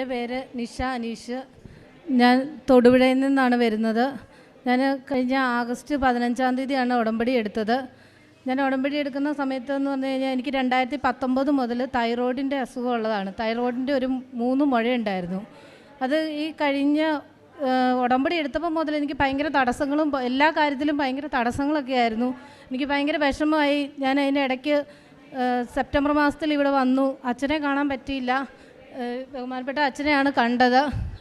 എന്റെ പേര് നിഷ അനീഷ്. ഞാൻ തൊടുപുഴയിൽ നിന്നാണ് വരുന്നത്. ഞാൻ കഴിഞ്ഞ ആഗസ്റ്റ് പതിനഞ്ചാം തീയതിയാണ് ഉടമ്പടി എടുത്തത്. ഞാൻ ഉടമ്പടി എടുക്കുന്ന സമയത്ത് എന്ന് പറഞ്ഞു കഴിഞ്ഞാൽ എനിക്ക് രണ്ടായിരത്തി പത്തൊമ്പത് മുതൽ തൈറോയിഡിന്റെ അസുഖം ഉള്ളതാണ്. തൈറോയിഡിന്റെ ഒരു മൂന്ന് മുഴയുണ്ടായിരുന്നു. അത് ഈ കഴിഞ്ഞ ഉടമ്പടി എടുത്തപ്പോൾ മുതൽ എനിക്ക് ഭയങ്കര തടസ്സങ്ങളും എല്ലാ കാര്യത്തിലും ഭയങ്കര തടസ്സങ്ങളൊക്കെ ആയിരുന്നു. എനിക്ക് ഭയങ്കര വിഷമമായി. ഞാൻ അതിന്റെ ഇടയ്ക്ക് സെപ്റ്റംബർ മാസത്തിൽ ഇവിടെ വന്നു. അച്ഛനെ കാണാൻ പറ്റിയില്ല. ബഹുമാനപ്പെട്ട അച്ഛനെയാണ് കണ്ടത്.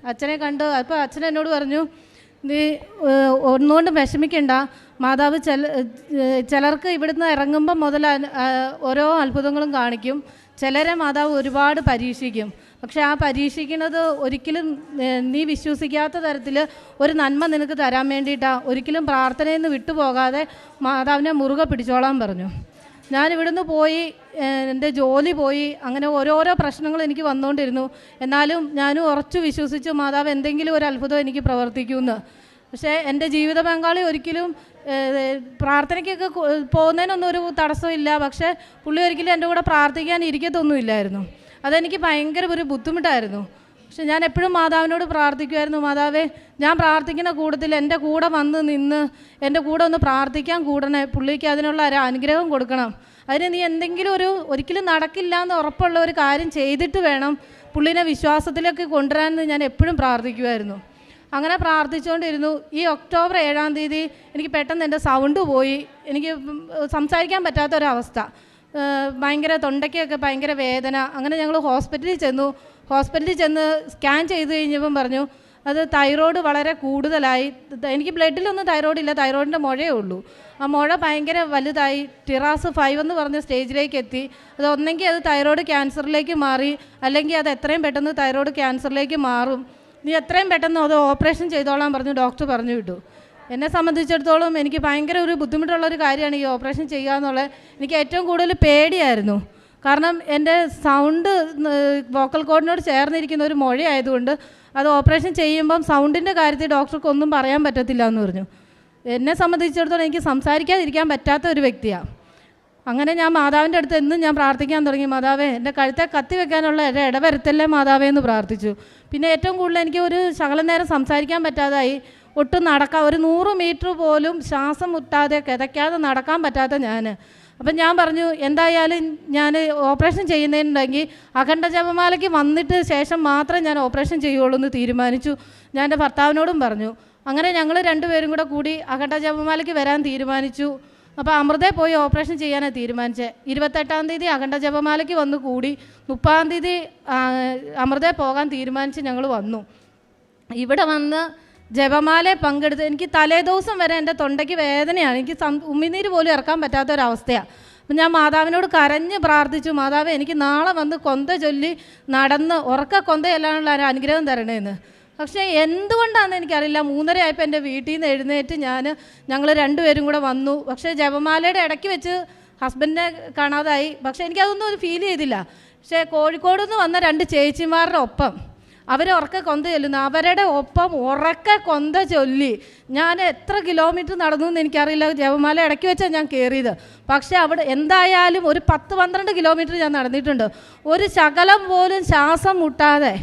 അച്ഛനെ കണ്ട് അപ്പോൾ അച്ഛൻ എന്നോട് പറഞ്ഞു നീ ഒന്നുകൊണ്ട് വിഷമിക്കണ്ട. മാതാവ് ചില ചിലർക്ക് ഇവിടുന്ന് ഇറങ്ങുമ്പം മുതൽ ഓരോ അത്ഭുതങ്ങളും കാണിക്കും. ചിലരെ മാതാവ് ഒരുപാട് പരീക്ഷിക്കും. പക്ഷെ ആ പരീക്ഷിക്കുന്നത് ഒരിക്കലും നീ വിശ്വസിക്കാത്ത തരത്തിൽ ഒരു നന്മ നിനക്ക് തരാൻ വേണ്ടിയിട്ടാണ് ഒരിക്കലും പ്രാർത്ഥനയിൽ നിന്ന് വിട്ടുപോകാതെ മാതാവിനെ മുറുകെ പിടിച്ചോളാൻ പറഞ്ഞു. ഞാൻ ഇവിടുന്ന് പോയി എന്റെ ജോലി പോയി അങ്ങനെ ഓരോരോ പ്രശ്നങ്ങൾ എനിക്ക് വന്നുകൊണ്ടിരുന്നു. എന്നാലും ഞാനും ഉറച്ചു വിശ്വസിച്ചു മാതാവ് എന്തെങ്കിലും ഒരു അത്ഭുതം എനിക്ക് പ്രവർത്തിക്കുമെന്ന് പക്ഷേ എന്റെ ജീവിത പങ്കാളി ഒരിക്കലും പ്രാർത്ഥനയ്ക്കൊക്കെ പോകുന്നതിനൊന്നും ഒരു തടസ്സമില്ല പക്ഷേ പുള്ളി ഒരിക്കലും എന്റെ കൂടെ പ്രാർത്ഥിക്കാൻ ഇരിക്കത്തൊന്നുമില്ലായിരുന്നു അതെനിക്ക് ഭയങ്കര ഒരു ബുദ്ധിമുട്ടായിരുന്നു. പക്ഷെ ഞാൻ എപ്പോഴും മാതാവിനോട് പ്രാർത്ഥിക്കുമായിരുന്നു മാതാവേ ഞാൻ പ്രാർത്ഥിക്കുന്ന കൂട്ടത്തിൽ എന്റെ കൂടെ വന്ന് നിന്ന് എന്റെ കൂടെ ഒന്ന് പ്രാർത്ഥിക്കാൻ കൂടണേ പുള്ളിക്ക് അതിനുള്ള ഒരു അനുഗ്രഹം കൊടുക്കണം. അതിന് നീ എന്തെങ്കിലും ഒരു ഒരിക്കലും നടക്കില്ല എന്ന് ഉറപ്പുള്ള ഒരു കാര്യം ചെയ്തിട്ട് വേണം പുള്ളിനെ വിശ്വാസത്തിലേക്ക് കൊണ്ടുവരാൻ ഞാൻ എപ്പോഴും പ്രാർത്ഥിക്കുമായിരുന്നു. അങ്ങനെ പ്രാർത്ഥിച്ചുകൊണ്ടിരുന്നു. ഈ ഒക്ടോബർ ഏഴാം തീയതി എനിക്ക് പെട്ടെന്ന് എന്റെ സൗണ്ട് പോയി. എനിക്ക് സംസാരിക്കാൻ പറ്റാത്തൊരവസ്ഥ. ഭയങ്കര തൊണ്ടയ്ക്കൊക്കെ ഭയങ്കര വേദന. അങ്ങനെ ഞങ്ങൾ ഹോസ്പിറ്റലിൽ ചെന്നു. ഹോസ്പിറ്റലിൽ ചെന്ന് സ്കാൻ ചെയ്ത് കഴിഞ്ഞപ്പം പറഞ്ഞു അത് തൈറോയ്ഡ് വളരെ കൂടുതലായി എനിക്ക് ബ്ലഡിലൊന്നും തൈറോയ്ഡ് ഇല്ല തൈറോയിഡിന്റെ മുഴയേ ഉള്ളൂ. ആ മുഴ ഭയങ്കര വലുതായി ടിറാസ് ഫൈവ് എന്ന് പറഞ്ഞ സ്റ്റേജിലേക്ക് എത്തി. അത് ഒന്നെങ്കിൽ അത് തൈറോയ്ഡ് ക്യാൻസറിലേക്ക് മാറി അല്ലെങ്കിൽ അത് എത്രയും പെട്ടെന്ന് തൈറോയ്ഡ് ക്യാൻസറിലേക്ക് മാറും. നീ എത്രയും പെട്ടെന്ന് അത് ഓപ്പറേഷൻ ചെയ്തോളാൻ പറഞ്ഞു ഡോക്ടർ പറഞ്ഞു വിട്ടു. എന്നെ സംബന്ധിച്ചിടത്തോളം എനിക്ക് ഭയങ്കര ഒരു ബുദ്ധിമുട്ടുള്ള ഒരു കാര്യമാണ് ഈ ഓപ്പറേഷൻ ചെയ്യുക എന്നുള്ളത്. എനിക്ക് ഏറ്റവും കൂടുതൽ പേടിയായിരുന്നു. കാരണം എന്റെ സൗണ്ട് വോക്കൽ കോഡിനോട് ചേർന്നിരിക്കുന്ന ഒരു മൊഴി ആയതുകൊണ്ട് അത് ഓപ്പറേഷൻ ചെയ്യുമ്പം സൗണ്ടിന്റെ കാര്യത്തിൽ ഡോക്ടർക്ക് ഒന്നും പറയാൻ പറ്റത്തില്ല എന്ന് പറഞ്ഞു. എന്നെ സംബന്ധിച്ചിടത്തോളം എനിക്ക് സംസാരിക്കാതിരിക്കാൻ പറ്റാത്ത ഒരു വ്യക്തിയാണ് അങ്ങനെ ഞാൻ മാതാവിന്റെ അടുത്ത് എന്നും ഞാൻ പ്രാർത്ഥിക്കാൻ തുടങ്ങി. മാതാവേ എന്റെ കഴുത്തെ കത്തി വെക്കാനുള്ള എന്റെ ഇടവരുത്തല്ലേ മാതാവേ? എന്ന് പ്രാർത്ഥിച്ചു. പിന്നെ ഏറ്റവും കൂടുതൽ എനിക്ക് ഒരു ശകലം നേരം സംസാരിക്കാൻ പറ്റാതായി. ഒട്ടും നടക്കാൻ ഒരു നൂറ് മീറ്റർ പോലും ശ്വാസം മുട്ടാതെ കിതയ്ക്കാതെ നടക്കാൻ പറ്റാത്ത ഞാൻ അപ്പം ഞാൻ പറഞ്ഞു എന്തായാലും ഞാൻ ഓപ്പറേഷൻ ചെയ്യുന്നതിനുണ്ടെങ്കിൽ അഖണ്ഡ ജപമാലയ്ക്ക് വന്നിട്ട് ശേഷം മാത്രം ഞാൻ ഓപ്പറേഷൻ ചെയ്യുള്ളൂ എന്ന് തീരുമാനിച്ചു. ഞാൻ എന്റെ ഭർത്താവിനോടും പറഞ്ഞു. അങ്ങനെ ഞങ്ങൾ രണ്ടുപേരും കൂടെ കൂടി അഖണ്ഡ ജപമാലയ്ക്ക് വരാൻ തീരുമാനിച്ചു. അപ്പോൾ അമൃതയെ പോയി ഓപ്പറേഷൻ ചെയ്യാനാണ് തീരുമാനിച്ചത് ഇരുപത്തെട്ടാം തീയതി അഖണ്ഡ ജപമാലയ്ക്ക് വന്ന് കൂടി മുപ്പതാം തീയതി ആ, അമൃതയെ പോകാൻ തീരുമാനിച്ച് ഞങ്ങൾ വന്നു. ഇവിടെ വന്ന് ജപമാല പങ്കെടുത്ത് എനിക്ക് തലേദിവസം വരെ എന്റെ തൊണ്ടയ്ക്ക് വേദനയാണ്. എനിക്ക് ഉമിനീര് പോലും ഇറക്കാൻ പറ്റാത്ത ഒരവസ്ഥയാണ് അപ്പം ഞാൻ മാതാവിനോട് കരഞ്ഞ് പ്രാർത്ഥിച്ചു മാതാവ് എനിക്ക് നാളെ വന്ന് കൊന്ത ചൊല്ലി നടന്ന് ഉറക്ക കൊന്തയല്ലാനുള്ള ഒരു അനുഗ്രഹം തരണേന്ന് പക്ഷേ എന്തുകൊണ്ടാണെന്ന് എനിക്കറിയില്ല. മൂന്നര ആയപ്പോൾ എന്റെ വീട്ടിൽ നിന്ന് എഴുന്നേറ്റ് ഞാൻ ഞങ്ങൾ രണ്ടുപേരും കൂടെ വന്നു. പക്ഷേ ജപമാലയുടെ ഇടയ്ക്ക് വെച്ച് ഹസ്ബൻഡിനെ കാണാതായി. പക്ഷേ എനിക്കതൊന്നും ഫീൽ ചെയ്തില്ല. പക്ഷേ കോഴിക്കോട് നിന്ന് വന്ന രണ്ട് ചേച്ചിമാരുടെ ഒപ്പം. അവർ ഉറക്കെ കൊന്ത ചൊല്ലുന്നു. അവരുടെ ഒപ്പം ഉറക്കെ കൊന്ത ചൊല്ലി. ഞാൻ എത്ര കിലോമീറ്റർ നടന്നു എന്ന് എനിക്കറിയില്ല. ജപമാല ഇടയ്ക്ക് വെച്ചാണ് ഞാൻ കയറിയത് പക്ഷേ അവിടെ എന്തായാലും ഒരു പത്ത് പന്ത്രണ്ട് കിലോമീറ്റർ ഞാൻ നടന്നിട്ടുണ്ട്. ഒരു ശകലം പോലും ശ്വാസം മുട്ടാതെ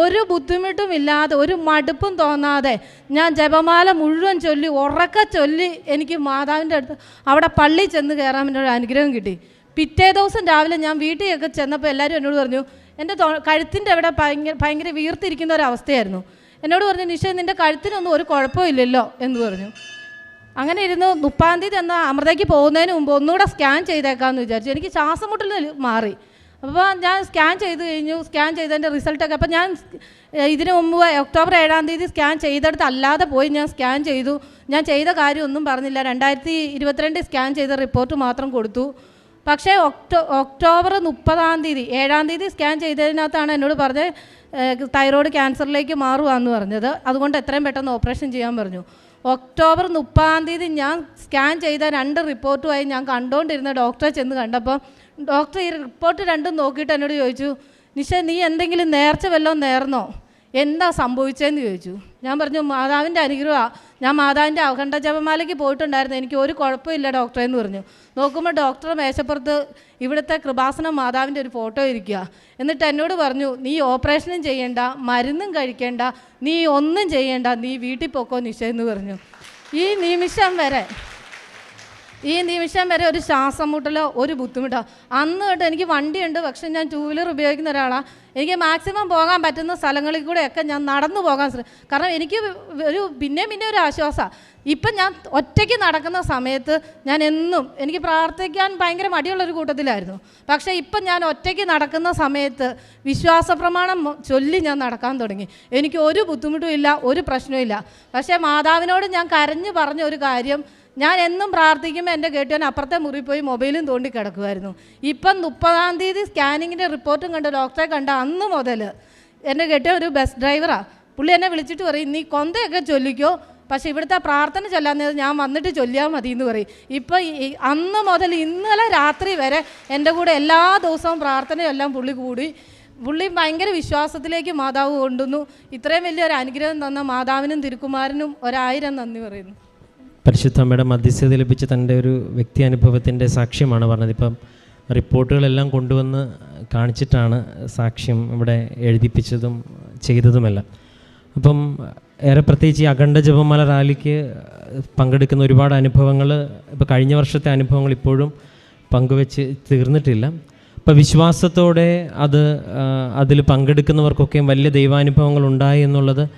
ഒരു ബുദ്ധിമുട്ടും ഇല്ലാതെ ഒരു മടുപ്പും തോന്നാതെ ഞാൻ ജപമാല മുഴുവൻ ചൊല്ലി ഉറക്ക ചൊല്ലി എനിക്ക് മാതാവിന്റെ അടുത്ത് അവിടെ പള്ളി ചെന്ന് കയറാൻ എന്നൊരു അനുഗ്രഹം കിട്ടി. പിറ്റേ ദിവസം രാവിലെ ഞാൻ വീട്ടിലൊക്കെ ചെന്നപ്പോൾ എല്ലാവരും എന്നോട് പറഞ്ഞു എന്റെ കഴുത്തിന്റെ അവിടെ ഭയങ്കര ഭയങ്കര വീർത്തിരിക്കുന്ന ഒരവസ്ഥയായിരുന്നു. എന്നോട് പറഞ്ഞു നിഷ നിന്റെ കഴുത്തിനൊന്നും ഒരു കുഴപ്പമില്ലല്ലോ എന്ന് പറഞ്ഞു. അങ്ങനെ ഇരുന്ന് മുപ്പാം തീയതി എന്നാൽ അമൃതയ്ക്ക് പോകുന്നതിന് മുമ്പ് ഒന്നുകൂടെ സ്കാൻ ചെയ്തേക്കാമെന്ന് വിചാരിച്ചു. എനിക്ക് ശ്വാസം മുട്ടൽ മാറി. അപ്പോൾ ഞാൻ സ്കാൻ ചെയ്ത് കഴിഞ്ഞു. സ്കാൻ ചെയ്തതിന്റെ റിസൾട്ടൊക്കെ അപ്പോൾ ഞാൻ ഇതിനു മുമ്പ് ഒക്ടോബർ ഏഴാം തീയതി സ്കാൻ ചെയ്തെടുത്ത് അല്ലാതെ പോയി ഞാൻ സ്കാൻ ചെയ്തു. ഞാൻ ചെയ്ത കാര്യമൊന്നും പറഞ്ഞില്ല. രണ്ടായിരത്തി ഇരുപത്തിരണ്ട് സ്കാൻ ചെയ്ത റിപ്പോർട്ട് മാത്രം കൊടുത്തു. പക്ഷേ ഒക്ടോ ഒക്ടോബർ മുപ്പതാം തീയതി ഏഴാം തീയതി സ്കാൻ ചെയ്തതിനകത്താണ് എന്നോട് പറഞ്ഞത് തൈറോയ്ഡ് ക്യാൻസറിലേക്ക് മാറുകയെന്ന് പറഞ്ഞത്. അതുകൊണ്ട് എത്രയും പെട്ടെന്ന് ഓപ്പറേഷൻ ചെയ്യാൻ പറഞ്ഞു. ഒക്ടോബർ മുപ്പതാം തീയതി ഞാൻ സ്കാൻ ചെയ്ത രണ്ട് റിപ്പോർട്ടുമായി ഞാൻ കണ്ടുകൊണ്ടിരുന്ന ഡോക്ടറെ ചെന്ന് കണ്ടപ്പോൾ ഡോക്ടർ ഈ റിപ്പോർട്ട് രണ്ടും നോക്കിയിട്ട് എന്നോട് ചോദിച്ചു നിഷ നീ എന്തെങ്കിലും നേർച്ച വല്ലതും നേർന്നോ എന്താ സംഭവിച്ചതെന്ന് ചോദിച്ചു. ഞാൻ പറഞ്ഞു മാതാവിന്റെ അനുഗ്രഹമാണ് ഞാൻ മാതാവിന്റെ അഖണ്ഡ ജപമാലയ്ക്ക് പോയിട്ടുണ്ടായിരുന്നു. എനിക്ക് ഒരു കുഴപ്പമില്ല ഡോക്ടറെ എന്ന് പറഞ്ഞു. നോക്കുമ്പോൾ ഡോക്ടർ മേശപ്പുറത്ത് ഇവിടുത്തെ കൃപാസനം മാതാവിന്റെ ഒരു ഫോട്ടോ ഇരിക്കുക. എന്നിട്ട് എന്നോട് പറഞ്ഞു നീ ഓപ്പറേഷനും ചെയ്യേണ്ട മരുന്നും കഴിക്കേണ്ട നീ ഒന്നും ചെയ്യേണ്ട നീ വീട്ടിൽ പോക്കോ നിശ എന്ന് പറഞ്ഞു. ഈ നിമിഷം വരെ ഈ നിമിഷം വരെ ഒരു ശ്വാസം മുട്ടലോ ഒരു ബുദ്ധിമുട്ടോ. അന്ന് തൊട്ട് എനിക്ക് വണ്ടിയുണ്ട് പക്ഷെ ഞാൻ ടൂ വീലർ ഉപയോഗിക്കുന്ന ഒരാളാണ് എനിക്ക് മാക്സിമം പോകാൻ പറ്റുന്ന സ്ഥലങ്ങളിൽ കൂടെയൊക്കെ ഞാൻ നടന്നു പോകാൻ ശ്രമിക്കും കാരണം എനിക്ക് ഒരു പിന്നെ പിന്നെ ഒരു ആശ്വാസമാണ് ഇപ്പം ഞാൻ ഒറ്റയ്ക്ക് നടക്കുന്ന സമയത്ത് ഞാൻ എന്നും എനിക്ക് പ്രാർത്ഥിക്കാൻ ഭയങ്കര മടിയുള്ളൊരു കൂട്ടത്തിലായിരുന്നു. പക്ഷേ ഇപ്പം ഞാൻ ഒറ്റയ്ക്ക് നടക്കുന്ന സമയത്ത് വിശ്വാസ പ്രമാണം ചൊല്ലി ഞാൻ നടക്കാൻ തുടങ്ങി. എനിക്ക് ഒരു ബുദ്ധിമുട്ടും ഇല്ല ഒരു പ്രശ്നവും ഇല്ല. പക്ഷേ മാതാവിനോട് ഞാൻ കരഞ്ഞു പറഞ്ഞ ഒരു കാര്യം ഞാൻ എന്നും പ്രാർത്ഥിക്കുമ്പോൾ എന്റെ കേട്ടവൻ അപ്പുറത്തെ മുറി പോയി മൊബൈലും തോണ്ടി കിടക്കുമായിരുന്നു ഇപ്പം മുപ്പതാം തീയതി സ്കാനിങ്ങിന്റെ റിപ്പോർട്ടും കണ്ട് ഡോക്ടറെ കണ്ട അന്ന് മുതൽ എന്റെ കേട്ടവൻ ഒരു ബസ് ഡ്രൈവറാണ് പുള്ളി എന്നെ വിളിച്ചിട്ട് പറയും നീ കൊന്തയൊക്കെ ചൊല്ലിക്കോ? പക്ഷേ ഇവിടുത്തെ പ്രാർത്ഥന ചൊല്ലാന്നത് ഞാൻ വന്നിട്ട് ചൊല്ലിയാൽ മതി എന്ന് പറയും. ഇപ്പം അന്ന് മുതൽ ഇന്നലെ രാത്രി വരെ എന്റെ കൂടെ എല്ലാ ദിവസവും പ്രാർത്ഥനയെല്ലാം പുള്ളി കൂടി. പുള്ളി ഭയങ്കര വിശ്വാസത്തിലേക്ക് മാതാവ് കൊണ്ടുവന്നു. ഇത്രയും വലിയൊരു അനുഗ്രഹം തന്ന മാതാവിനും തിരുക്കുമാരനും ഒരായിരം നന്ദി പറയുന്നു. പരിശുദ്ധ അമ്മയുടെ മധ്യസ്ഥത ലഭിച്ച തന്റെ ഒരു വ്യക്തി അനുഭവത്തിന്റെ സാക്ഷ്യമാണ് പറഞ്ഞത്. ഇപ്പം റിപ്പോർട്ടുകളെല്ലാം കൊണ്ടുവന്ന് കാണിച്ചിട്ടാണ് സാക്ഷ്യം ഇവിടെ എഴുതിപ്പിച്ചതും ചെയ്തതുമെല്ലാം. അപ്പം ഏറെ പ്രത്യേകിച്ച് ഈ അഖണ്ഡ ജപമാല റാലിക്ക് പങ്കെടുക്കുന്ന ഒരുപാട് അനുഭവങ്ങൾ ഇപ്പോൾ കഴിഞ്ഞ വർഷത്തെ അനുഭവങ്ങൾ ഇപ്പോഴും പങ്കുവെച്ച് തീർന്നിട്ടില്ല. അപ്പോൾ വിശ്വാസത്തോടെ അത് അതിൽ പങ്കെടുക്കുന്നവർക്കൊക്കെയും വലിയ ദൈവാനുഭവങ്ങൾ ഉണ്ടായി എന്നുള്ളത്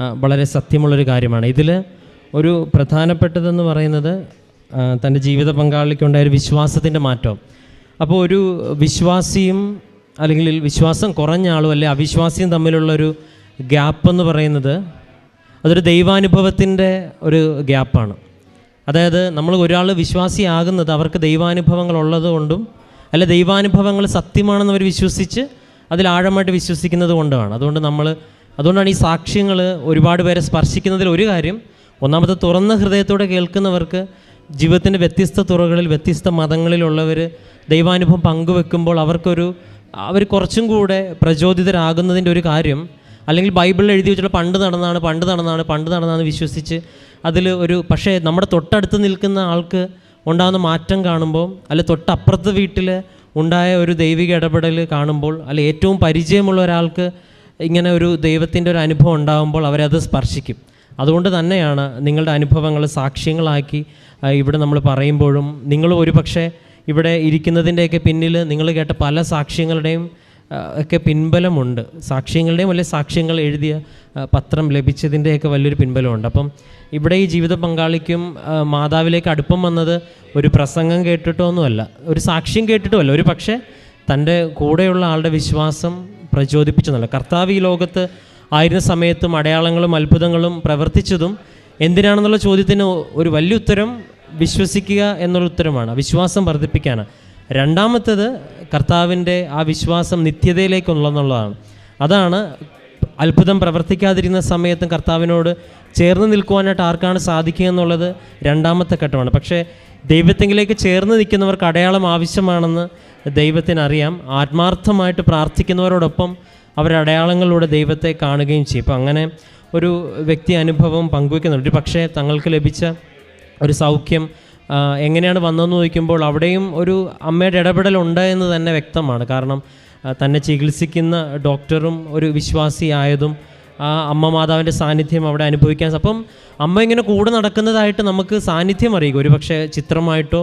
വളരെ സത്യമുള്ളൊരു കാര്യമാണ്. ഇതിൽ ഒരു പ്രധാനപ്പെട്ടതെന്ന് പറയുന്നത് തന്റെ ജീവിത പങ്കാളിക്കുണ്ടായ ഒരു വിശ്വാസത്തിന്റെ മാറ്റം. അപ്പോൾ ഒരു വിശ്വാസിയും അല്ലെങ്കിൽ വിശ്വാസം കുറഞ്ഞ ആളും അല്ലെ അവിശ്വാസിയും തമ്മിലുള്ളൊരു ഗ്യാപ്പ് എന്ന് പറയുന്നത് അതൊരു ദൈവാനുഭവത്തിന്റെ ഒരു ഗ്യാപ്പാണ്. അതായത് നമ്മൾ ഒരാൾ വിശ്വാസിയാകുന്നത് അവർക്ക് ദൈവാനുഭവങ്ങൾ ഉള്ളത് കൊണ്ടും അല്ല ദൈവാനുഭവങ്ങൾ സത്യമാണെന്ന് അവർ വിശ്വസിച്ച് അതിൽ ആഴമായിട്ട് വിശ്വസിക്കുന്നത് കൊണ്ടുമാണ് അതുകൊണ്ട് നമ്മൾ അതുകൊണ്ടാണ് ഈ സാക്ഷ്യങ്ങൾ ഒരുപാട് പേരെ സ്പർശിക്കുന്നതിൽ ഒരു കാര്യം ഒന്നാമത്തെ തുറന്ന ഹൃദയത്തോടെ കേൾക്കുന്നവർക്ക് ജീവിതത്തിന്റെ വ്യത്യസ്ത തുറകളിൽ വ്യത്യസ്ത മതങ്ങളിലുള്ളവർ ദൈവാനുഭവം പങ്കുവെക്കുമ്പോൾ അവർക്കൊരു അവർ കുറച്ചും കൂടെ പ്രചോദിതരാകുന്നതിന്റെ ഒരു കാര്യം അല്ലെങ്കിൽ ബൈബിളിൽ എഴുതി വെച്ചിട്ടുള്ള പണ്ട് നടന്നാണ് പണ്ട് നടന്നാണ് പണ്ട് നടന്നാണ് വിശ്വസിച്ച് അതിൽ ഒരു പക്ഷേ നമ്മുടെ തൊട്ടടുത്ത് നിൽക്കുന്ന ആൾക്ക് ഉണ്ടാകുന്ന മാറ്റം കാണുമ്പോൾ അല്ലെ തൊട്ടപ്പുറത്തെ വീട്ടിൽ ഉണ്ടായ ഒരു ദൈവിക ഇടപെടൽ കാണുമ്പോൾ അല്ലെ ഏറ്റവും പരിചയമുള്ള ഒരാൾക്ക് ഇങ്ങനെ ഒരു ദൈവത്തിന്റെ ഒരു അനുഭവം ഉണ്ടാകുമ്പോൾ അവരത് സ്പർശിക്കും. അതുകൊണ്ട് തന്നെയാണ് നിങ്ങളുടെ അനുഭവങ്ങൾ സാക്ഷ്യങ്ങളാക്കി ഇവിടെ നമ്മൾ പറയുമ്പോഴും നിങ്ങൾ ഒരു പക്ഷേ ഇവിടെ ഇരിക്കുന്നതിന്റെയൊക്കെ പിന്നിൽ നിങ്ങൾ കേട്ട പല സാക്ഷ്യങ്ങളുടെയും ഒക്കെ പിൻബലമുണ്ട്. സാക്ഷ്യങ്ങളുടെയും അല്ലെങ്കിൽ സാക്ഷ്യങ്ങൾ എഴുതിയ പത്രം ലഭിച്ചതിന്റെയൊക്കെ വലിയൊരു പിൻബലമുണ്ട്. അപ്പം ഇവിടെ ഈ ജീവിത പങ്കാളിക്കും മാതാവിലേക്ക് അടുപ്പം വന്നത് ഒരു പ്രസംഗം കേട്ടിട്ടൊന്നുമല്ല ഒരു സാക്ഷ്യം കേട്ടിട്ടുമല്ല. ഒരു പക്ഷേ തന്റെ കൂടെയുള്ള ആളുടെ വിശ്വാസം പ്രചോദിപ്പിച്ചെന്നല്ല കർത്താവ് ഈ ലോകത്ത് ആയിരുന്ന സമയത്തും അടയാളങ്ങളും അത്ഭുതങ്ങളും പ്രവർത്തിച്ചതും എന്തിനാണെന്നുള്ള ചോദ്യത്തിന് ഒരു വലിയ ഉത്തരം വിശ്വസിക്കുക എന്നുള്ള ഉത്തരമാണ്. വിശ്വാസം വർദ്ധിപ്പിക്കാനാണ്. രണ്ടാമത്തേത് കർത്താവിന്റെ ആ വിശ്വാസം നിത്യതയിലേക്കുള്ളതെന്നുള്ളതാണ്. അതാണ് അത്ഭുതം പ്രവർത്തിക്കാതിരുന്ന സമയത്തും കർത്താവിനോട് ചേർന്ന് നിൽക്കുവാനായിട്ട് ആർക്കാണ് സാധിക്കുക എന്നുള്ളത് രണ്ടാമത്തെ ഘട്ടമാണ്. പക്ഷേ ദൈവത്തെങ്കിലേക്ക് ചേർന്ന് നിൽക്കുന്നവർക്ക് അടയാളം ആവശ്യമാണെന്ന് ദൈവത്തിനറിയാം. ആത്മാർത്ഥമായിട്ട് പ്രാർത്ഥിക്കുന്നവരോടൊപ്പം അവർ അടയാളങ്ങളിലൂടെ ദൈവത്തെ കാണുകയും ചെയ്യും. അപ്പം അങ്ങനെ ഒരു വ്യക്തി അനുഭവം പങ്കുവെക്കുന്നുണ്ട്. പക്ഷേ തങ്ങൾക്ക് ലഭിച്ച ഒരു സൗഖ്യം എങ്ങനെയാണ് വന്നതെന്ന് ചോദിക്കുമ്പോൾ അവിടെയും ഒരു അമ്മയുടെ ഇടപെടൽ ഉണ്ട് എന്ന് തന്നെ വ്യക്തമാണ്. കാരണം തന്നെ ചികിത്സിക്കുന്ന ഡോക്ടറും ഒരു വിശ്വാസിയായതും ആ അമ്മ മാതാവിന്റെ സാന്നിധ്യം അവിടെ അനുഭവിക്കാൻ. അപ്പം അമ്മ ഇങ്ങനെ കൂടെ നടക്കുന്നതായിട്ട് നമുക്ക് സാന്നിധ്യം അറിയുക ഒരു പക്ഷേ ചിത്രമായിട്ടോ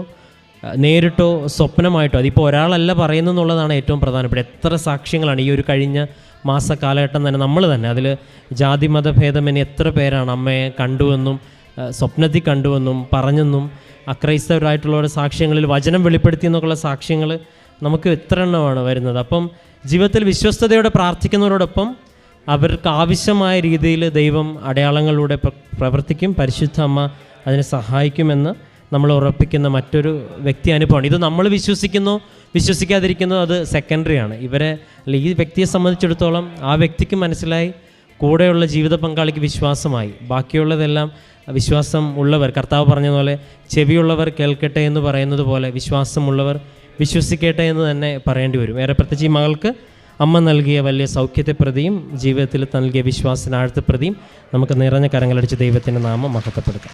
നേരിട്ടോ സ്വപ്നമായിട്ടോ അതിപ്പോൾ ഒരാളല്ല പറയുന്നു എന്നുള്ളതാണ് ഏറ്റവും പ്രധാനപ്പെട്ട എത്ര സാക്ഷ്യങ്ങളാണ് ഈ ഒരു കഴിഞ്ഞ മാസ കാലഘട്ടം തന്നെ നമ്മൾ തന്നെ. അതിൽ ജാതി മതഭേദമെന്നെ എത്ര പേരാണ് അമ്മയെ കണ്ടുവെന്നും സ്വപ്നത്തിൽ കണ്ടുവെന്നും പറഞ്ഞെന്നും അക്രൈസ്തവരായിട്ടുള്ളവരുടെ സാക്ഷ്യങ്ങളിൽ വചനം വെളിപ്പെടുത്തി എന്നൊക്കെയുള്ള സാക്ഷ്യങ്ങൾ നമുക്ക് എത്ര എണ്ണമാണ് വരുന്നത്. അപ്പം ജീവിതത്തിൽ വിശ്വസ്തയോടെ പ്രാർത്ഥിക്കുന്നവരോടൊപ്പം അവർക്ക് ആവശ്യമായ രീതിയിൽ ദൈവം അടയാളങ്ങളിലൂടെ പ്രവർത്തിക്കും പരിശുദ്ധ അമ്മ അതിനെ സഹായിക്കുമെന്ന് നമ്മൾ ഉറപ്പിക്കുന്ന മറ്റൊരു വ്യക്തി അനുഭവമാണ്. ഇത് നമ്മൾ വിശ്വസിക്കുന്നു വിശ്വസിക്കാതിരിക്കുന്നു അത് സെക്കൻഡറി ആണ്. ഇവരെ അല്ലെ ഈ വ്യക്തിയെ സംബന്ധിച്ചിടത്തോളം ആ വ്യക്തിക്ക് മനസ്സിലായി കൂടെയുള്ള ജീവിത പങ്കാളിക്ക് വിശ്വാസമായി. ബാക്കിയുള്ളതെല്ലാം വിശ്വാസം ഉള്ളവർ കർത്താവ് പറഞ്ഞ പോലെ ചെവിയുള്ളവർ കേൾക്കട്ടെ എന്ന് പറയുന്നത് പോലെ വിശ്വാസമുള്ളവർ വിശ്വസിക്കട്ടെ എന്ന് തന്നെ പറയേണ്ടി വരും. ഏറെ പ്രത്യേകിച്ച് ഈ മകൾക്ക് അമ്മ നൽകിയ വലിയ സൗഖ്യത്തെ പ്രതിയും ജീവിതത്തിൽ നൽകിയ വിശ്വാസത്തിന് പ്രതിയും നമുക്ക് നിറഞ്ഞ കരങ്ങളടിച്ച് ദൈവത്തിന്റെ നാമം മഹത്വപ്പെടുത്താം.